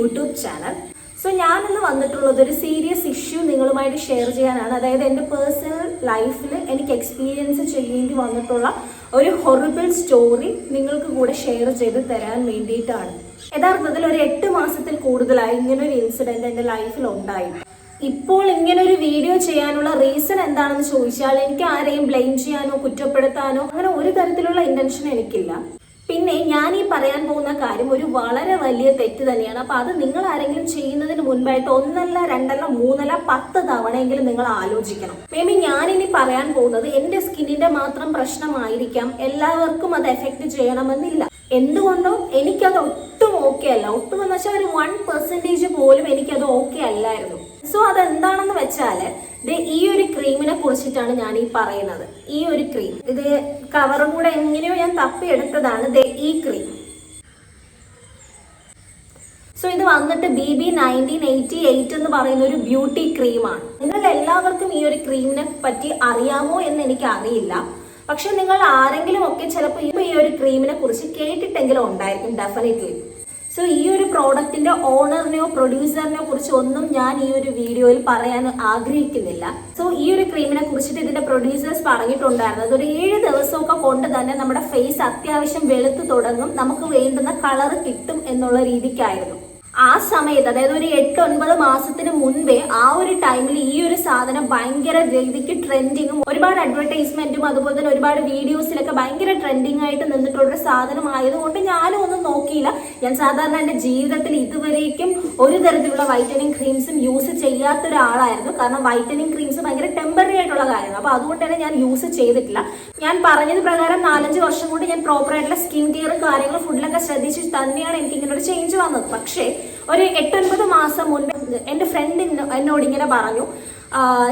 YouTube channel. So ഞാനിന്ന് വന്നിട്ടുള്ളത് ഒരു സീരിയസ് ഇഷ്യൂ നിങ്ങളുമായിട്ട് ഷെയർ ചെയ്യാനാണ്. അതായത് എന്റെ പേഴ്സണൽ ലൈഫിൽ എനിക്ക് എക്സ്പീരിയൻസ് ചെയ്യേണ്ടി വന്നിട്ടുള്ള ഒരു ഹൊറിബിൾ സ്റ്റോറി നിങ്ങൾക്ക് കൂടെ ഷെയർ ചെയ്ത് തരാൻ വേണ്ടിയിട്ടാണ്. യഥാർത്ഥത്തിൽ ഒരു എട്ട് മാസത്തിൽ കൂടുതലായി ഇങ്ങനൊരു ഇൻസിഡന്റ് എന്റെ ലൈഫിൽ ഉണ്ടായി. ഇപ്പോൾ ഇങ്ങനെ ഒരു വീഡിയോ ചെയ്യാനുള്ള റീസൺ എന്താണെന്ന് ചോദിച്ചാൽ എനിക്ക് ആരെയും ബ്ലെയിം ചെയ്യാനോ കുറ്റപ്പെടുത്താനോ അങ്ങനെ ഒരു തരത്തിലുള്ള ഇന്റൻഷൻ എനിക്കില്ല. പിന്നെ ഞാൻ ഈ പറയാൻ പോകുന്ന കാര്യം ഒരു വളരെ വലിയ തെറ്റ് തന്നെയാണ്. അപ്പൊ അത് നിങ്ങൾ ആരെങ്കിലും ചെയ്യുന്നതിന് മുൻപായിട്ട് ഒന്നല്ല രണ്ടല്ല മൂന്നല്ല പത്ത് തവണയെങ്കിലും നിങ്ങൾ ആലോചിക്കണം. മേ ബി ഞാനിനി പറയാൻ പോകുന്നത് എന്റെ സ്കിന്നിന്റെ മാത്രം പ്രശ്നമായിരിക്കാം. എല്ലാവർക്കും അത് എഫക്ട് ചെയ്യണമെന്നില്ല. എന്തുകൊണ്ടോ എനിക്കത് ഒട്ടും ഓക്കെ അല്ല. ഒട്ടും എന്ന് വെച്ചാൽ ഒരു വൺ പെർസെന്റേജ് പോലും എനിക്കത് ഓക്കെ അല്ലായിരുന്നു. സോ അതെന്താണെന്ന് വെച്ചാൽ ദേ ഈ ഒരു ക്രീമിനെ കുറിച്ചിട്ടാണ് ഞാൻ ഈ പറയുന്നത്. ഈ ഒരു ക്രീം ഇത് കവറും കൂടെ എങ്ങനെയോ ഞാൻ തപ്പിയെടുത്തതാണ്. ഈ ക്രീം സോ ഇത് വന്നിട്ട് B B nineteen eighty eight എന്ന് പറയുന്ന ഒരു ബ്യൂട്ടി ക്രീമാണ് നിങ്ങൾ എല്ലാവർക്കും ഈ ഒരു ക്രീമിനെ പറ്റി അറിയാമോ എന്ന് എനിക്ക് അറിയില്ല പക്ഷെ നിങ്ങൾ ആരെങ്കിലും ഒക്കെ ചിലപ്പോൾ ഈ ഒരു ക്രീമിനെ കുറിച്ച് കേട്ടിട്ടെങ്കിലും ഉണ്ടായിരിക്കും ഡെഫിനറ്റ്ലി സോ ഈ ഒരു പ്രോഡക്റ്റിന്റെ ഓണറിനെയോ പ്രൊഡ്യൂസറിനെയോ കുറിച്ച് ഒന്നും ഞാൻ ഈ ഒരു വീഡിയോയിൽ പറയാൻ ആഗ്രഹിക്കുന്നില്ല. സോ ഈ ഒരു ക്രീമിനെ കുറിച്ചിട്ട് ഇതിന്റെ പ്രൊഡ്യൂസേഴ്സ് പറഞ്ഞിട്ടുണ്ടായിരുന്നു. അതൊരു ഏഴ് ദിവസമൊക്കെ കൊണ്ട് തന്നെ നമ്മുടെ ഫേസ് അത്യാവശ്യം വെളുത്ത് തുടങ്ങും. നമുക്ക് വേണ്ടുന്ന കളർ കിട്ടും എന്നുള്ള രീതിക്കായിരുന്നു. ആ സമയത്ത് അതായത് ഒരു എട്ട് ഒൻപത് മാസത്തിന് മുൻപേ ആ ഒരു ടൈമിൽ ഈ ഒരു സാധനം ഭയങ്കര രീതിക്ക് ട്രെൻഡിങ്ങും ഒരുപാട് അഡ്വർടൈസ്മെന്റും അതുപോലെ തന്നെ ഒരുപാട് വീഡിയോസിലൊക്കെ ഭയങ്കര ട്രെൻഡിങ് ആയിട്ട് നിന്നിട്ടുള്ള ഒരു സാധനം ആയതുകൊണ്ട് ഞാനും ഒന്നും നോക്കിയില്ല. ഞാൻ സാധാരണ എന്റെ ജീവിതത്തിൽ ഇതുവരേക്കും ഒരു തരത്തിലുള്ള വൈറ്റനിങ് ക്രീംസും യൂസ് ചെയ്യാത്ത ഒരാളായിരുന്നു കാരണം വൈറ്റനിങ് ക്രീംസ് ഭയങ്കര ടെമ്പററി ആയിട്ടുള്ള കാര്യമാണ്. അപ്പോൾ അതുകൊണ്ട് തന്നെ ഞാൻ യൂസ് ചെയ്തിട്ടില്ല. ഞാൻ പറഞ്ഞത് പ്രകാരം നാലഞ്ച് വർഷം കൊണ്ട് ഞാൻ പ്രോപ്പർ ആയിട്ടുള്ള സ്കിൻ കെയറും കാര്യങ്ങളും ഫുഡിലൊക്കെ ശ്രദ്ധിച്ച് തന്നെയാണ് എനിക്ക് ഇങ്ങനെ ഒരു ചേഞ്ച് വന്നത്. പക്ഷേ ഒരു എട്ടൊൻപത് മാസം മുൻപ് എന്റെ ഫ്രണ്ട് എന്നോട് ഇങ്ങനെ പറഞ്ഞു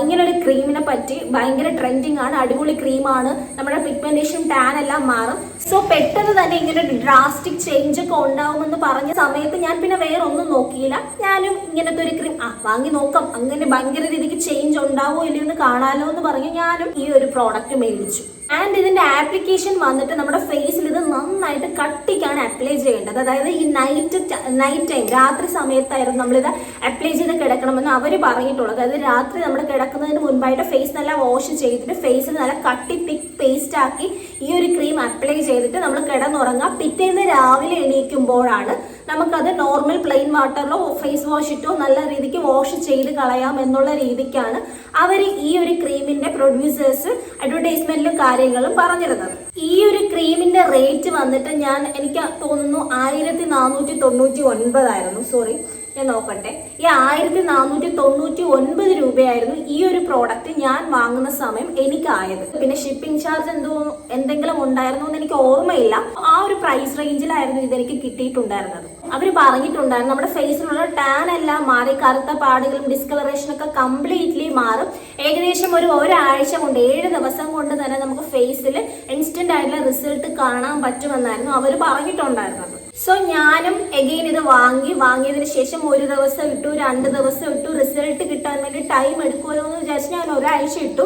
ഇങ്ങനെ ഒരു ക്രീമിനെ പറ്റി ഭയങ്കര ട്രെൻഡിങ് ആണ് അടിപൊളി ക്രീമാണ് നമ്മുടെ പിഗ്മെന്റേഷൻ ടാൻ എല്ലാം മാറും. സോ പെട്ടെന്ന് തന്നെ ഇങ്ങനെ ഡ്രാസ്റ്റിക് ചേഞ്ച് ഒക്കെ ഉണ്ടാവുമെന്ന് പറഞ്ഞ സമയത്ത് ഞാൻ പിന്നെ വേറെ ഒന്നും നോക്കിയില്ല. ഞാനും ഇങ്ങനത്തെ ഒരു ക്രീം ആ വാങ്ങി നോക്കാം. അങ്ങനെ ഭയങ്കര രീതിക്ക് ചേഞ്ച് ഉണ്ടാവോ ഇല്ലയോ എന്ന് കാണാലോ എന്ന് പറഞ്ഞ് ഞാനും ഈ ഒരു പ്രോഡക്റ്റ് മേടിച്ചു. ആൻഡ് ഇതിന്റെ ആപ്ലിക്കേഷൻ വന്നിട്ട് നമ്മുടെ ഫേസിൽ ഇത് നന്നായിട്ട് കട്ടിക്കാണ് അപ്ലൈ ചെയ്യേണ്ടത്. അതായത് ഈ നൈറ്റ് നൈറ്റ് ടൈം രാത്രി സമയത്തായിരുന്നു നമ്മളിത് അപ്ലൈ ചെയ്ത് കിടക്കണമെന്ന് അവർ പറഞ്ഞിട്ടുള്ളത്. അതായത് രാത്രി നമ്മൾ കിടക്കുന്നതിന് മുൻപായിട്ട് ഫേസ് നല്ല വാഷ് ചെയ്തിട്ട് ഫേസിൽ നല്ല കട്ടി തിക്ക് പേസ്റ്റ് ആക്കി ഈ ഒരു ക്രീം അപ്ലൈ ചെയ്തിട്ട് നമ്മൾ കിടന്നുറങ്ങാം. പിറ്റേന്ന് രാവിലെ എണീക്കുമ്പോഴാണ് നമുക്കത് നോർമൽ പ്ലെയിൻ വാട്ടറിലോ ഫേസ് വാഷ് ഇട്ടോ നല്ല രീതിക്ക് വാഷ് ചെയ്ത് കളയാം എന്നുള്ള രീതിക്കാണ് അവർ ഈ ഒരു ക്രീമിന്റെ പ്രൊഡ്യൂസേഴ്സ് അഡ്വർടൈസ്മെന്റിലും കാര്യങ്ങളും പറഞ്ഞിരുന്നത്. ഈ ഒരു ക്രീമിന്റെ റേറ്റ് വന്നിട്ട് ഞാൻ എനിക്ക് തോന്നുന്നു ആയിരത്തി നാനൂറ്റി തൊണ്ണൂറ്റി ഒൻപതായിരുന്നു സോറി ഞാൻ നോക്കട്ടെ. ഈ ആയിരത്തി നാനൂറ്റി തൊണ്ണൂറ്റി ഒൻപത് രൂപയായിരുന്നു ഈ ഒരു പ്രോഡക്റ്റ് ഞാൻ വാങ്ങുന്ന സമയം എനിക്കായത്. പിന്നെ ഷിപ്പിംഗ് ചാർജ് എന്തോ എന്തെങ്കിലും ഉണ്ടായിരുന്നു എന്ന് എനിക്ക് ഓർമ്മയില്ല. ആ ഒരു പ്രൈസ് റേഞ്ചിലായിരുന്നു ഇതെനിക്ക് കിട്ടിയിട്ടുണ്ടായിരുന്നത്. അവർ പറഞ്ഞിട്ടുണ്ടായിരുന്നു. നമ്മുടെ ഫേസിലുള്ള ടാൻ എല്ലാം മാറി കറുത്ത പാടുകളും ഡിസ്കളറേഷൻ ഒക്കെ കംപ്ലീറ്റ്ലി മാറും. ഏകദേശം ഒരു ഒരാഴ്ച കൊണ്ട് ഏഴ് ദിവസം കൊണ്ട് തന്നെ നമുക്ക് ഫേസിൽ ഇൻസ്റ്റന്റ് ആയിട്ടുള്ള റിസൾട്ട് കാണാൻ പറ്റുമെന്നായിരുന്നു അവർ പറഞ്ഞിട്ടുണ്ടായിരുന്നത്. സോ ഞാനും എഗെയിൻ ഇത് വാങ്ങി വാങ്ങിയതിന് ശേഷം ഒരു ദിവസം ഇട്ടു രണ്ട് ദിവസം ഇട്ടു റിസൾട്ട് കിട്ടാൻ വേണ്ടി ടൈം എടുക്കുമല്ലോ എന്ന് വിചാരിച്ച് ഞാൻ ഒരാഴ്ച ഇട്ടു.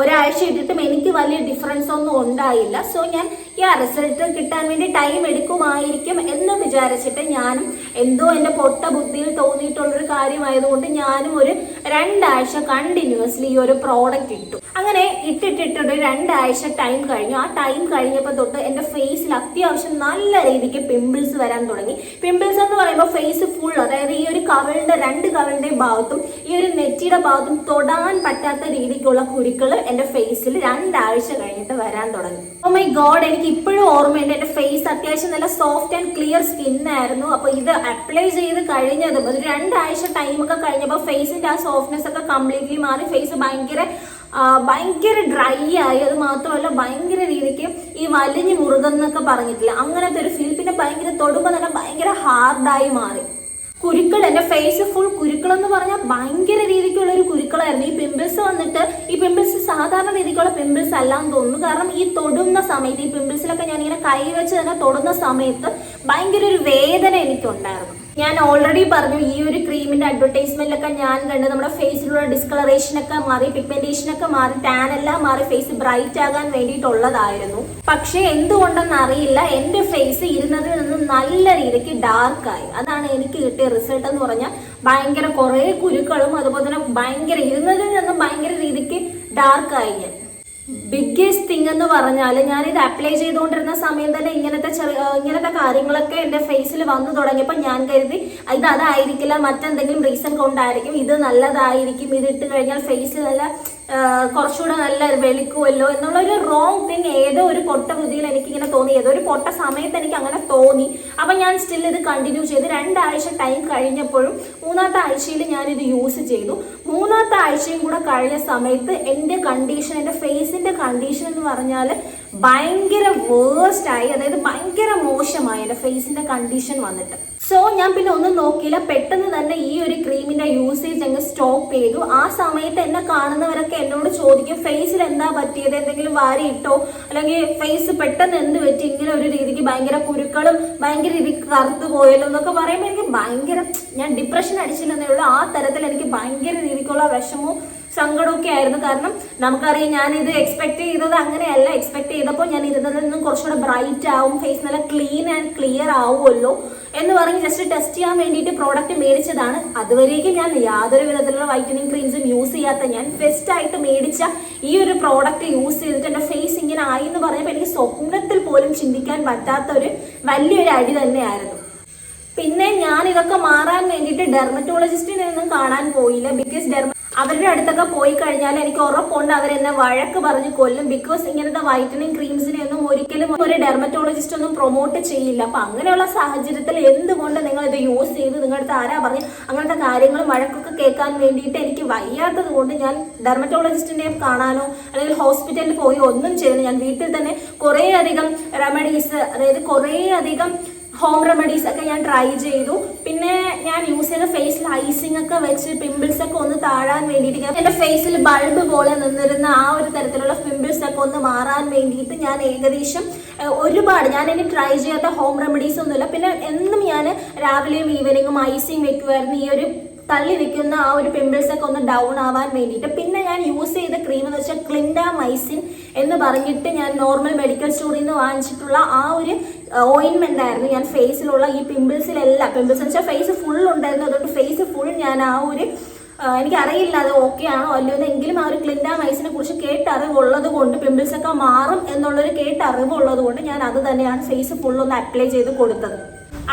ഒരാഴ്ച ഇട്ടിട്ടും എനിക്ക് വലിയ ഡിഫറൻസ് ഒന്നും ഉണ്ടായില്ല. സോ ഞാൻ ഈ റിസൾട്ട് കിട്ടാൻ വേണ്ടി ടൈം എടുക്കുമായിരിക്കും എന്ന് വിചാരിച്ചിട്ട് ഞാനും എന്തോ എന്റെ പൊട്ട ബുദ്ധിയിൽ തോന്നിയിട്ടുള്ളൊരു കാര്യമായതുകൊണ്ട് ഞാനും ഒരു രണ്ടാഴ്ച കണ്ടിന്യൂസ്ലി ഈ ഒരു പ്രോഡക്റ്റ് ഇട്ടു. അങ്ങനെ ഇട്ടിട്ടിട്ടൊരു രണ്ടാഴ്ച ടൈം കഴിഞ്ഞു. ആ ടൈം കഴിഞ്ഞപ്പോൾ തൊട്ട് എന്റെ ഫേസിൽ അത്യാവശ്യം നല്ല രീതിക്ക് പിമ്പിൾസ് വരാൻ തുടങ്ങി. പിമ്പിൾസ് എന്ന് പറയുമ്പോൾ ഫേസ് ഫുൾ അതായത് ഈ ഒരു കവളിന്റെ രണ്ട് കവളിന്റെ ഭാഗത്തും ഈ ഒരു നെറ്റിയുടെ ഭാഗത്തും തൊടാൻ പറ്റാത്ത രീതിക്കുള്ള കുരുക്കൾ എന്റെ ഫേസിൽ രണ്ടാഴ്ച കഴിഞ്ഞിട്ട് വരാൻ തുടങ്ങി. ഓ മൈ ഗോഡ് എനിക്ക് ഇപ്പോഴും ഓർമ്മയുണ്ട്. എന്റെ ഫേസ് അത്യാവശ്യം നല്ല സോഫ്റ്റ് ആൻഡ് ക്ലിയർ സ്കിൻ ആയിരുന്നു. അപ്പോൾ ഇത് അപ്ലൈ ചെയ്ത് കഴിഞ്ഞതും ഒരു രണ്ടാഴ്ച ടൈമൊക്കെ കഴിഞ്ഞപ്പോൾ ഫേസിന്റെ ആ സോഫ്റ്റ്നെസ് ഒക്കെ കംപ്ലീറ്റ്ലി മാറി. ഫേസ് ഭയങ്കര ഭയങ്കര ഡ്രൈ ആയി. അത് മാത്രമല്ല ഭയങ്കര രീതിക്ക് ഈ വലിഞ്ഞു മുറുകെന്നൊക്കെ പറഞ്ഞിട്ടില്ല? അങ്ങനത്തെ ഒരു ഫീൽ പിന്നെ ഭയങ്കര തൊടുമ്പോൾ തന്നെ ഭയങ്കര ഹാർഡായി മാറി. കുരുക്കൾ എന്റെ ഫേസ് ഫുൾ കുരുക്കൾ എന്ന് പറഞ്ഞാൽ ഭയങ്കര രീതിക്കുള്ള ഒരു കുരുക്കളായിരുന്നു. ഈ പിമ്പിൾസ് വന്നിട്ട് ഈ പിമ്പിൾസ് സാധാരണ രീതിക്കുള്ള പിമ്പിൾസ് അല്ലാന്ന് തോന്നുന്നു. കാരണം ഈ തൊടുന്ന സമയത്ത് ഈ പിമ്പിൾസിലൊക്കെ ഇങ്ങനെ കൈ വെച്ച് തന്നെ തൊടുന്ന സമയത്ത് ഭയങ്കര ഒരു വേദന എനിക്കുണ്ടായിരുന്നു. ഞാൻ ഓൾറെഡി പറഞ്ഞു ഈ ഒരു ക്രീമിന്റെ അഡ്വർടൈസ്മെന്റിലൊക്കെ ഞാൻ കണ്ട് നമ്മുടെ ഫേസിലുള്ള ഡിസ്കളറേഷൻ ഒക്കെ മാറി പിഗ്മെന്റേഷൻ ഒക്കെ മാറി ടാൻ എല്ലാം മാറി ഫേസ് ബ്രൈറ്റ് ആകാൻ വേണ്ടിയിട്ടുള്ളതായിരുന്നു. പക്ഷെ എന്തുകൊണ്ടെന്ന് അറിയില്ല. എന്റെ ഫേസ് ഇരുന്നതിൽ നിന്ന് നല്ല രീതിക്ക് ഡാർക്ക് ആയി. അതാണ് എനിക്ക് കിട്ടിയ റിസൾട്ട് എന്ന് പറഞ്ഞാൽ ഭയങ്കര കുറെ കുരുക്കളും അതുപോലെ തന്നെ ഭയങ്കര ഇരുന്നതിൽ നിന്നും ഭയങ്കര രീതിക്ക് ഡാർക്ക് ആയി ഞാൻ. ബിഗ്ഗസ്റ്റ് തിങ് എന്ന് പറഞ്ഞാൽ ഞാൻ ഇത് അപ്ലൈ ചെയ്തുകൊണ്ടിരുന്ന സമയം തന്നെ ഇങ്ങനത്തെ ചെറിയ ഇങ്ങനത്തെ കാര്യങ്ങളൊക്കെ എന്റെ ഫേസിൽ വന്നു തുടങ്ങിയപ്പോൾ ഞാൻ കരുതി ഇത് അതായിരിക്കില്ല മറ്റെന്തെങ്കിലും റീസൺ കൊണ്ടായിരിക്കും ഇത് നല്ലതായിരിക്കും ഇത് ഇട്ട് കഴിഞ്ഞാൽ ഫേസ് നല്ല കുറച്ചുകൂടെ നല്ല വെളുക്കുമല്ലോ എന്നുള്ള ഒരു റോങ് തിങ് ഏതോ ഒരു പൊട്ട ബുദ്ധിയിൽ എനിക്ക് ഇങ്ങനെ തോന്നി. ഏതോ ഒരു പൊട്ട സമയത്ത് എനിക്ക് അങ്ങനെ തോന്നി. അപ്പം ഞാൻ സ്റ്റിൽ ഇത് കണ്ടിന്യൂ ചെയ്ത്. രണ്ടാഴ്ച ടൈം കഴിഞ്ഞപ്പോഴും മൂന്നാമത്തെ ആഴ്ചയിൽ ഞാനിത് യൂസ് ചെയ്തു. മൂന്നാമത്തെ ആഴ്ചയും കൂടെ കഴിഞ്ഞ സമയത്ത് എന്റെ കണ്ടീഷൻ എന്റെ ഫേസിന്റെ കണ്ടീഷൻ എന്ന് പറഞ്ഞാൽ ഭയങ്കര വേഴ്സ്റ്റ് ആയി അതായത് ഭയങ്കര മോശമായി എന്റെ ഫേസിന്റെ കണ്ടീഷൻ വന്നിട്ട്. സോ ഞാൻ പിന്നെ ഒന്നും നോക്കിയില്ല. പെട്ടെന്ന് തന്നെ ഈ ഒരു ക്രീമിന്റെ യൂസേജ് അങ്ങ് സ്റ്റോപ്പ് ചെയ്തു. ആ സമയത്ത് എന്നെ കാണുന്നവരൊക്കെ എന്നോട് ചോദിക്കും ഫേസിൽ എന്താ പറ്റിയത്? എന്തെങ്കിലും വാരി ഇട്ടോ അല്ലെങ്കിൽ ഫേസ് പെട്ടെന്ന് എന്ത് പറ്റി? ഇങ്ങനെ ഒരു രീതിക്ക് ഭയങ്കര കുരുക്കളും ഭയങ്കര രീതിക്ക് കറുത്തു പോയല്ലോ എന്നൊക്കെ പറയുമ്പോൾ എനിക്ക് ഭയങ്കര ഞാൻ ഡിപ്രഷൻ അടിച്ചില്ലെന്നേ ഉള്ളൂ. ആ തരത്തിൽ എനിക്ക് ഭയങ്കര രീതിക്കുള്ള വിഷമവും സങ്കടമൊക്കെ ആയിരുന്നു. കാരണം നമുക്കറിയാം ഞാൻ ഇത് എക്സ്പെക്ട് ചെയ്തത് അങ്ങനെയല്ല. എക്സ്പെക്ട് ചെയ്തപ്പോൾ ഞാൻ ഇരുന്നതിൽ നിന്നും കുറച്ചുകൂടെ ബ്രൈറ്റ് ആവും ഫേസ് നല്ല ക്ലീൻ ആൻഡ് ക്ലിയർ ആവുമല്ലോ എന്ന് പറഞ്ഞ് ജസ്റ്റ് ടെസ്റ്റ് ചെയ്യാൻ വേണ്ടിയിട്ട് പ്രോഡക്റ്റ് മേടിച്ചതാണ്. അതുവരേക്കും ഞാൻ യാതൊരു വിധത്തിലുള്ള വൈറ്റനിങ് ക്രീംസും യൂസ് ചെയ്യാത്ത ഞാൻ ഫസ്റ്റ് ആയിട്ട് മേടിച്ച ഈ ഒരു പ്രോഡക്റ്റ് യൂസ് ചെയ്തിട്ട് എന്റെ ഫേസ് ഇങ്ങനെ ആയി എന്ന് പറഞ്ഞപ്പോൾ എനിക്ക് സ്വപ്നത്തിൽ പോലും ചിന്തിക്കാൻ പറ്റാത്ത ഒരു വലിയൊരു അടി തന്നെയായിരുന്നു. പിന്നെ ഞാൻ ഇതൊക്കെ മാറാൻ വേണ്ടിയിട്ട് ഡെർമറ്റോളജിസ്റ്റിനെ ഒന്നും കാണാൻ പോയില്ല. ബിക്കോസ് ഡെർമ അവരുടെ അടുത്തൊക്കെ പോയി കഴിഞ്ഞാൽ എനിക്ക് ഉറപ്പുണ്ട്. അവരെന്നെ വഴക്ക് പറഞ്ഞ് കൊല്ലും. ബിക്കോസ് ഇങ്ങനത്തെ വൈറ്റനിങ് ക്രീംസിനെ ഒന്നും ഒരിക്കലും ഒരു ഡെർമറ്റോളജിസ്റ്റ് ഒന്നും പ്രൊമോട്ട് ചെയ്യില്ല. അപ്പൊ അങ്ങനെയുള്ള സാഹചര്യത്തിൽ എന്തുകൊണ്ട് നിങ്ങൾ ഇത് യൂസ് ചെയ്ത് നിങ്ങളുടെ ആരാ പറഞ്ഞ് അങ്ങനത്തെ കാര്യങ്ങൾ വഴക്കൊക്കെ കേൾക്കാൻ വേണ്ടിയിട്ട് എനിക്ക് വയ്യാത്തത് കൊണ്ട് ഞാൻ ഡെർമറ്റോളജിസ്റ്റിനെ കാണാനോ അല്ലെങ്കിൽ ഹോസ്പിറ്റലിൽ പോയി ഒന്നും ചെയ്യുന്നു ഞാൻ വീട്ടിൽ തന്നെ കുറേ അധികം റെമഡീസ് അതായത് കുറേ അധികം ഹോം റെമഡീസ് ഒക്കെ ഞാൻ ട്രൈ ചെയ്തു. പിന്നെ ഞാൻ യൂസ് ചെയ്ത ഫേസിൽ ഐസിങ് ഒക്കെ വെച്ച് പിമ്പിൾസ് ഒക്കെ ഒന്ന് താഴാൻ വേണ്ടിയിട്ട് ഞാൻ എന്റെ ഫേസിൽ ബൾബ് പോലെ നിന്നിരുന്ന ആ ഒരു തരത്തിലുള്ള പിമ്പിൾസ് ഒക്കെ ഒന്ന് മാറാൻ വേണ്ടിയിട്ട് ഞാൻ ഏകദേശം ഒരുപാട് ഞാൻ ഇനി ട്രൈ ചെയ്യാത്ത ഹോം റെമഡീസ് ഒന്നുമില്ല. പിന്നെ എന്നും ഞാൻ രാവിലെയും ഈവനിങ്ങും ഐസിങ് വെക്കുമായിരുന്നു ഈ ഒരു തള്ളി നിൽക്കുന്ന ആ ഒരു പിമ്പിൾസ് ഒക്കെ ഒന്ന് ഡൗൺ ആവാൻ വേണ്ടിയിട്ട്. പിന്നെ ഞാൻ യൂസ് ചെയ്ത ക്രീം എന്ന് വെച്ചാൽ ക്ലിൻഡ മൈസിൻ എന്ന് പറഞ്ഞിട്ട് ഞാൻ നോർമൽ മെഡിക്കൽ സ്റ്റോറിൽ നിന്ന് വാങ്ങിച്ചിട്ടുള്ള ആ ഒരു ഓയിൻമെന്റ് ആയിരുന്നു ഞാൻ ഫേസിലുള്ള ഈ പിമ്പിൾസിലെല്ലാം പിമ്പിൾസ് എന്ന് വെച്ചാൽ ഫേസ് ഫുൾ ഉണ്ടായിരുന്നു. അതുകൊണ്ട് ഫേസ് ഫുൾ ഞാൻ ആ ഒരു എനിക്കറിയില്ല അത് ഓക്കെ ആണോ അല്ലയോ എന്നെങ്കിലും ആ ഒരു ക്ലിൻഡ മൈസിനെ കുറിച്ച് കേട്ടറിവുള്ളത് കൊണ്ട് പിമ്പിൾസ് ഒക്കെ മാറും എന്നുള്ളൊരു കേട്ടറിവുള്ളത് കൊണ്ട് ഞാൻ അത് തന്നെയാണ് ഫേസ് ഫുൾ ഒന്ന് അപ്ലൈ ചെയ്ത് കൊടുത്തത്.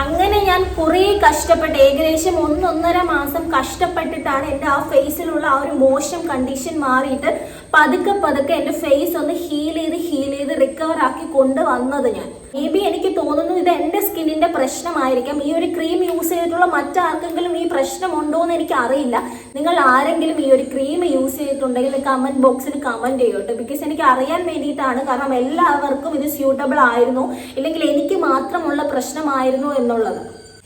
അങ്ങനെ ഞാൻ കുറേ കഷ്ടപ്പെട്ട് ഏകദേശം ഒന്നൊന്നര മാസം കഷ്ടപ്പെട്ടിട്ടാണ് എന്റെ ആ ഫേസിലുള്ള ആ ഒരു മോശം കണ്ടീഷൻ മാറിയിട്ട് പതുക്കെ പതുക്കെ എന്റെ ഫേസ് ഒന്ന് ഹീൽ ചെയ്ത് ഹീൽ ചെയ്ത് റിക്കവർ ആക്കി കൊണ്ടുവന്നത് ഞാൻ. മേ ബി എനിക്ക് തോന്നുന്നു ഇത് എന്റെ സ്കിന്നിന്റെ പ്രശ്നമായിരിക്കാം. ഈ ഒരു ക്രീം യൂസ് ചെയ്തിട്ടുള്ള മറ്റാർക്കെങ്കിലും ഈ പ്രശ്നമുണ്ടോ എന്ന് എനിക്ക് അറിയില്ല. നിങ്ങൾ ആരെങ്കിലും ഈ ഒരു ക്രീം യൂസ് ചെയ്തിട്ടുണ്ടെങ്കിൽ കമന്റ് ബോക്സിൽ കമന്റ് ചെയ്യോട്ടെ. ബിക്കോസ് എനിക്ക് അറിയാൻ വേണ്ടിയിട്ടാണ്. കാരണം എല്ലാവർക്കും ഇത് സ്യൂട്ടബിൾ ആയിരുന്നു. ഇല്ലെങ്കിൽ എനിക്ക് മാത്രമുള്ള പ്രശ്നമായിരുന്നു എന്നുള്ളത്.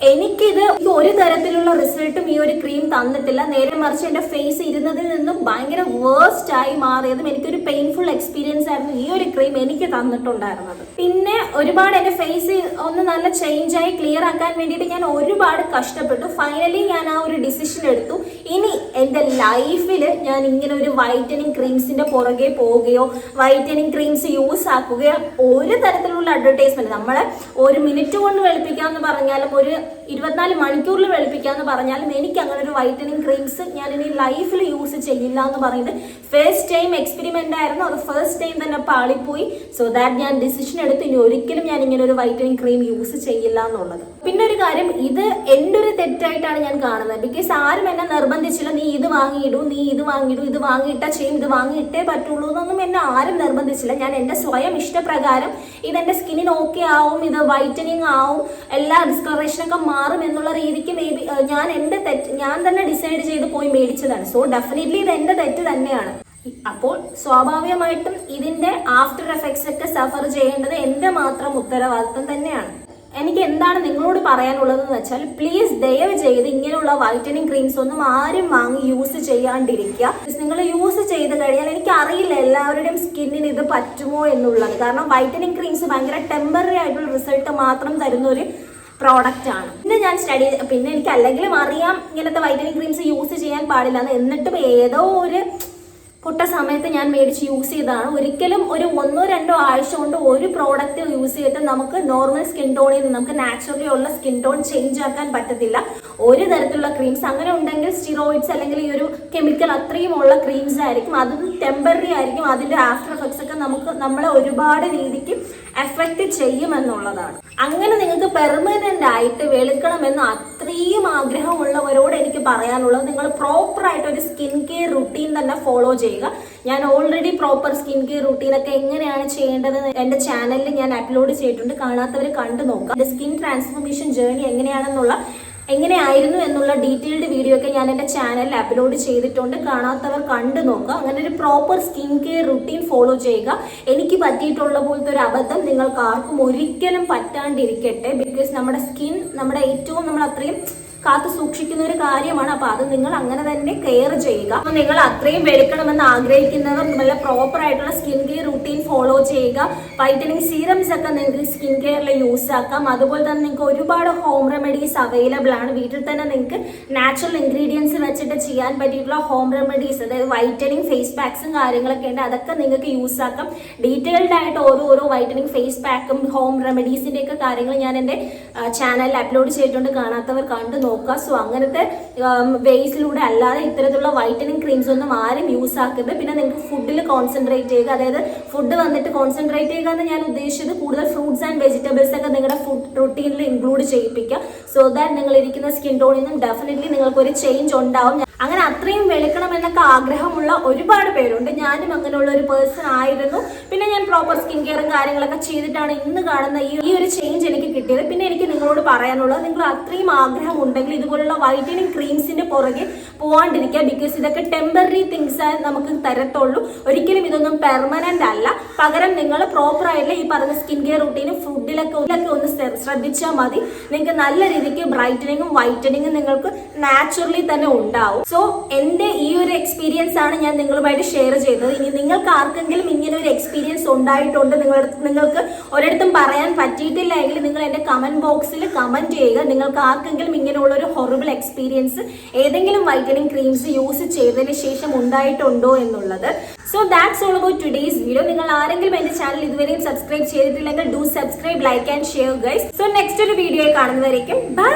എനിക്കിത് ഒരു തരത്തിലുള്ള റിസൾട്ടും ഈ ഒരു ക്രീം തന്നിട്ടില്ല. നേരെ മറിച്ച് എന്റെ ഫേസ് ഇരുന്നതിൽ നിന്നും ഭയങ്കര വേഴ്സ്റ്റ് ആയി മാറിയതും എനിക്കൊരു പെയിൻഫുൾ എക്സ്പീരിയൻസ് ആയിരുന്നു ഈ ഒരു ക്രീം എനിക്ക് തന്നിട്ടുണ്ടായിരുന്നത്. പിന്നെ ഒരുപാട് എന്റെ ഫേസ് ഒന്ന് നല്ല ചേഞ്ച് ആയി ക്ലിയർ ആക്കാൻ വേണ്ടിയിട്ട് ഞാൻ ഒരുപാട് കഷ്ടപ്പെട്ടു. ഫൈനലി ഞാൻ ആ ഒരു ഡിസിഷൻ എടുത്തു. ഇനി എന്റെ ലൈഫിൽ ഞാൻ ഇങ്ങനെ ഒരു വൈറ്റനിങ് ക്രീംസിന്റെ പുറകെ പോവുകയോ വൈറ്റനിങ് ക്രീംസ് യൂസ് ആക്കുകയോ ഒരു തരത്തിലുള്ള അഡ്വർടൈസ്മെന്റ് നമ്മളെ ഒരു മിനിറ്റ് കൊണ്ട് വെളുപ്പിക്കാമെന്ന് പറഞ്ഞാലും ഒരു ഇരുപത്തിനാല് മണിക്കൂറിൽ വെളുപ്പിക്കാന്ന് പറഞ്ഞാലും എനിക്ക് അങ്ങനെ ഒരു വൈറ്റനിങ് ക്രീംസ് ഞാൻ ഇനി ലൈഫിൽ യൂസ് ചെയ്യില്ല എന്ന് പറയുന്നത് ഫസ്റ്റ് ടൈം എക്സ്പെരിമെന്റ് ആയിരുന്നു. അത് ഫസ്റ്റ് ടൈം തന്നെ പാളിപ്പോയി. സോ ദാറ്റ് ഞാൻ ഡിസിഷൻ എടുത്ത് ഇനി ഒരിക്കലും ഞാൻ ഇങ്ങനെ ഒരു വൈറ്റനിങ് ക്രീം യൂസ് ചെയ്യില്ല എന്നുള്ളത് പിന്നെ ഒരു കാര്യം ഇത് എന്റെ ഒരു തെറ്റായിട്ടാണ് ഞാൻ കാണുന്നത്. ബിക്കോസ് ആരും എന്നെ നിർബന്ധിച്ചില്ല നീ ഇത് വാങ്ങിയിടൂ നീ ഇത് വാങ്ങിയിടൂ ഇത് വാങ്ങിയിട്ടാ ചെയ്യും ഇത് വാങ്ങിയിട്ടേ പറ്റുള്ളൂ എന്നൊന്നും എന്നെ ആരും നിർബന്ധിച്ചില്ല. ഞാൻ എന്റെ സ്വയം ഇഷ്ടപ്രകാരം ഇത് എന്റെ സ്കിന്നിന് ഓക്കെ ആവും ഇത് വൈറ്റനിങ് ആവും എല്ലാ ഡിസ്കളറേഷനൊക്കെ മാറും എന്നുള്ള രീതിക്ക് മേ ബി ഞാൻ എന്റെ തെറ്റ് ഞാൻ തന്നെ ഡിസൈഡ് ചെയ്ത് പോയി മേടിച്ചതാണ്. സോ ഡെഫിനറ്റ്ലി ഇത് എന്റെ തെറ്റ് തന്നെയാണ്. അപ്പോൾ സ്വാഭാവികമായിട്ടും ഇതിന്റെ ആഫ്റ്റർ എഫക്ട്സ് ഒക്കെ സഫർ ചെയ്യേണ്ടത് എന്റെ മാത്രം ഉത്തരവാദിത്വം തന്നെയാണ്. എനിക്ക് എന്താണ് നിങ്ങളോട് പറയാനുള്ളതെന്ന് വെച്ചാൽ പ്ലീസ് ദയവ് ചെയ്ത് ഇങ്ങനെയുള്ള വൈറ്റനിങ് ക്രീംസ് ഒന്നും ആരും വാങ്ങി യൂസ് ചെയ്യാണ്ടിരിക്കുക. നിങ്ങൾ യൂസ് ചെയ്ത് കഴിഞ്ഞാൽ എനിക്ക് അറിയില്ല എല്ലാവരുടെയും സ്കിന്നിന് ഇത് പറ്റുമോ എന്നുള്ളത്. കാരണം വൈറ്റനിങ് ക്രീംസ് ഭയങ്കര ടെമ്പററി ആയിട്ടുള്ള റിസൾട്ട് മാത്രം തരുന്ന ഒരു പ്രോഡക്റ്റ് ആണ്. പിന്നെ ഞാൻ സ്റ്റഡി പിന്നെ എനിക്ക് അല്ലെങ്കിലും അറിയാം ഇങ്ങനത്തെ വൈറ്റമിൻ ക്രീംസ് യൂസ് ചെയ്യാൻ പാടില്ല എന്ന്. എന്നിട്ടും ഏതോ ഒരു പൊട്ട സമയത്ത് ഞാൻ മേടിച്ച് യൂസ് ചെയ്തതാണ്. ഒരിക്കലും ഒരു ഒന്നോ രണ്ടോ ആഴ്ച കൊണ്ട് ഒരു പ്രോഡക്റ്റ് യൂസ് ചെയ്തിട്ട് നമുക്ക് നോർമൽ സ്കിൻ ടോണിൽ നിന്ന് നമുക്ക് നാച്ചുറലി ഉള്ള സ്കിൻ ടോൺ ചേഞ്ച് ആക്കാൻ പറ്റത്തില്ല. ഒരു തരത്തിലുള്ള ക്രീംസ് അങ്ങനെ ഉണ്ടെങ്കിൽ സ്റ്റിറോയിഡ്സ് അല്ലെങ്കിൽ ഈ ഒരു കെമിക്കൽ അത്രയും ഉള്ള ക്രീംസ് ആയിരിക്കും. അതും ടെമ്പററി ആയിരിക്കും. അതിന്റെ ആഫ്റ്റർ എഫക്ട്സ് ഒക്കെ നമുക്ക് നമ്മളെ ഒരുപാട് രീതിക്ക് എഫക്റ്റ് ചെയ്യുമെന്നുള്ളതാണ്. അങ്ങനെ നിങ്ങൾക്ക് പെർമനന്റ് ആയിട്ട് വെളുക്കണമെന്ന് അത്രയും ആഗ്രഹമുള്ളവരോട് എനിക്ക് പറയാനുള്ളത് നിങ്ങൾ പ്രോപ്പർ ആയിട്ട് ഒരു സ്കിൻ കെയർ റുട്ടീൻ തന്നെ ഫോളോ ചെയ്യുക. ഞാൻ already proper skin care routine ഒക്കെ എങ്ങനെയാണ് ചെയ്യേണ്ടത് എന്റെ ചാനലിൽ ഞാൻ അപ്ലോഡ് ചെയ്തിട്ടുണ്ട്. കാണാത്തവർ കണ്ടു എന്റെ സ്കിൻ ട്രാൻസ്ഫോർമേഷൻ ജേർണി എങ്ങനെയാണെന്നുള്ള എങ്ങനെയായിരുന്നു എന്നുള്ള ഡീറ്റെയിൽഡ് വീഡിയോ ഒക്കെ ഞാൻ എന്റെ ചാനലിൽ അപ്ലോഡ് ചെയ്തിട്ടുണ്ട്. കാണാത്തവർ കണ്ടു നോക്കുക. അങ്ങനെ ഒരു proper skin care routine follow ചെയ്യുക. എനിക്ക് പറ്റിയിട്ടുള്ള പോലത്തെ ഒരു അബദ്ധം നിങ്ങൾക്ക് ആർക്കും ഒരിക്കലും പറ്റാണ്ടിരിക്കട്ടെ. ബിക്കോസ് നമ്മുടെ സ്കിൻ നമ്മുടെ ഏറ്റവും നമ്മൾ അത്രയും കാത്തു സൂക്ഷിക്കുന്ന ഒരു കാര്യമാണ്. അപ്പൊ അത് നിങ്ങൾ അങ്ങനെ തന്നെ കെയർ ചെയ്യുക. അപ്പൊ നിങ്ങൾ അത്രയും വെളുക്കണമെന്ന് ആഗ്രഹിക്കുന്നവർ നല്ല പ്രോപ്പർ ആയിട്ടുള്ള സ്കിൻ കെയർ റുട്ടീൻ ഫോളോ ചെയ്യുക. വൈറ്റനിങ് സീറംസ് ഒക്കെ നിങ്ങൾക്ക് സ്കിൻ കെയറിൽ യൂസ് ആക്കാം. അതുപോലെ തന്നെ നിങ്ങൾക്ക് ഒരുപാട് ഹോം റെമഡീസ് അവൈലബിൾ ആണ്. വീട്ടിൽ തന്നെ നിങ്ങൾക്ക് നാച്ചുറൽ ഇൻഗ്രീഡിയൻസ് വെച്ചിട്ട് ചെയ്യാൻ പറ്റിയിട്ടുള്ള ഹോം റെമഡീസ് അതായത് വൈറ്റനിങ് ഫേസ് പാക്സും കാര്യങ്ങളൊക്കെ ഉണ്ട്. അതൊക്കെ നിങ്ങൾക്ക് യൂസ് ആക്കാം. ഡീറ്റെയിൽഡ് ആയിട്ട് ഓരോ ഓരോ വൈറ്റനിങ് ഫേസ് പാക്കും ഹോം റെമഡീസിന്റെ ഒക്കെ കാര്യങ്ങൾ ഞാൻ എന്റെ ചാനലിൽ അപ്ലോഡ് ചെയ്തിട്ടുണ്ട്. കാണാത്തവർ കണ്ടു നോക്കുക. സോ അങ്ങനത്തെ വേസിലൂടെ അല്ലാതെ ഇത്തരത്തിലുള്ള വൈറ്റനിങ് ക്രീംസ് ഒന്നും ആരും യൂസ് ആക്കരുത്. പിന്നെ നിങ്ങൾക്ക് ഫുഡിൽ കോൺസെൻട്രേറ്റ് ചെയ്യുക. അതായത് ഫുഡ് വന്നിട്ട് കോൺസെൻട്രേറ്റ് ചെയ്യുക എന്ന് ഞാൻ ഉദ്ദേശിച്ചത് കൂടുതൽ ഫ്രൂട്ട്സ് ആൻഡ് വെജിറ്റബിൾസ് ഒക്കെ നിങ്ങളുടെ ഫുഡ് റൊട്ടീനിൽ ഇൻക്ലൂഡ് ചെയ്യിപ്പിക്കുക. സോ ദാറ്റ് നിങ്ങൾ ഇരിക്കുന്ന സ്കിൻ ടോണിൽ നിന്നും ഡെഫിനറ്റ്ലി നിങ്ങൾക്ക് ഒരു ചേഞ്ച് ഉണ്ടാവും. അങ്ങനെ അത്രയും വെളുക്കണം എന്നൊക്കെ ആഗ്രഹമുള്ള ഒരുപാട് പേരുണ്ട്. ഞാനും അങ്ങനെയുള്ള ഒരു പേഴ്സൺ ആയിരുന്നു. പിന്നെ ഞാൻ പ്രോപ്പർ സ്കിൻ കെയറും കാര്യങ്ങളൊക്കെ ചെയ്തിട്ടാണ് ഇന്ന് കാണുന്ന ഈ ഈ ഒരു ചേഞ്ച് എനിക്ക് കിട്ടിയത്. പിന്നെ എനിക്ക് നിങ്ങളോട് പറയാനുള്ളത് നിങ്ങൾ അത്രയും ആഗ്രഹം ഉണ്ടെങ്കിൽ ഇതുപോലുള്ള വൈറ്റനിങ് ക്രീംസിന്റെ പുറകെ പോവാണ്ടിരിക്കുക. ബിക്കോസ് ഇതൊക്കെ ടെമ്പററി തിങ്സ് നമുക്ക് തരത്തുള്ളൂ. ഒരിക്കലും ഇതൊന്നും പെർമനന്റ് അല്ല. പകരം നിങ്ങൾ പ്രോപ്പർ ആയിട്ടുള്ള ഈ പറഞ്ഞ സ്കിൻ കെയർ റുട്ടീനും ഫുഡിലൊക്കെ ഇതിലൊക്കെ ഒന്ന് ശ്രദ്ധിച്ചാൽ മതി. നിങ്ങൾക്ക് നല്ല രീതിക്ക് ബ്രൈറ്റനിങ്ങും വൈറ്റനിങ്ങും നിങ്ങൾക്ക് നാച്ചുറലി തന്നെ ഉണ്ടാവും. സോ എന്റെ ഈ ഒരു എക്സ്പീരിയൻസ് ആണ് ഞാൻ നിങ്ങളുമായിട്ട് ഷെയർ ചെയ്തത് ഇനി നിങ്ങൾക്ക് ആർക്കെങ്കിലും ഇങ്ങനെ ഒരു എക്സ്പീരിയൻസ് ഉണ്ടായിട്ടുണ്ട് നിങ്ങൾ നിങ്ങൾക്ക് ഒരിടത്തും പറയാൻ പറ്റിയിട്ടില്ല എങ്കിൽ നിങ്ങൾ എന്റെ കമന്റ് ബോക്സിൽ കമന്റ് ചെയ്യുക. നിങ്ങൾക്ക് ആർക്കെങ്കിലും ഇങ്ങനെയുള്ള ഒരു ഹൊറിബിൾ എക്സ്പീരിയൻസ് ഏതെങ്കിലും വൈറ്റനിങ് ക്രീംസ് യൂസ് ചെയ്തതിന് ശേഷം ഉണ്ടായിട്ടുണ്ടോ എന്നുള്ളത്. So that's all about today's video നിങ്ങൾ ആരെങ്കിലും എന്റെ ചാനൽ ഇതുവരെയും സബ്സ്ക്രൈബ് ചെയ്തിട്ടില്ലെങ്കിൽ do subscribe like and share guys so next ഒരു വീഡിയോ കാണുന്നവരേക്കും. ബൈ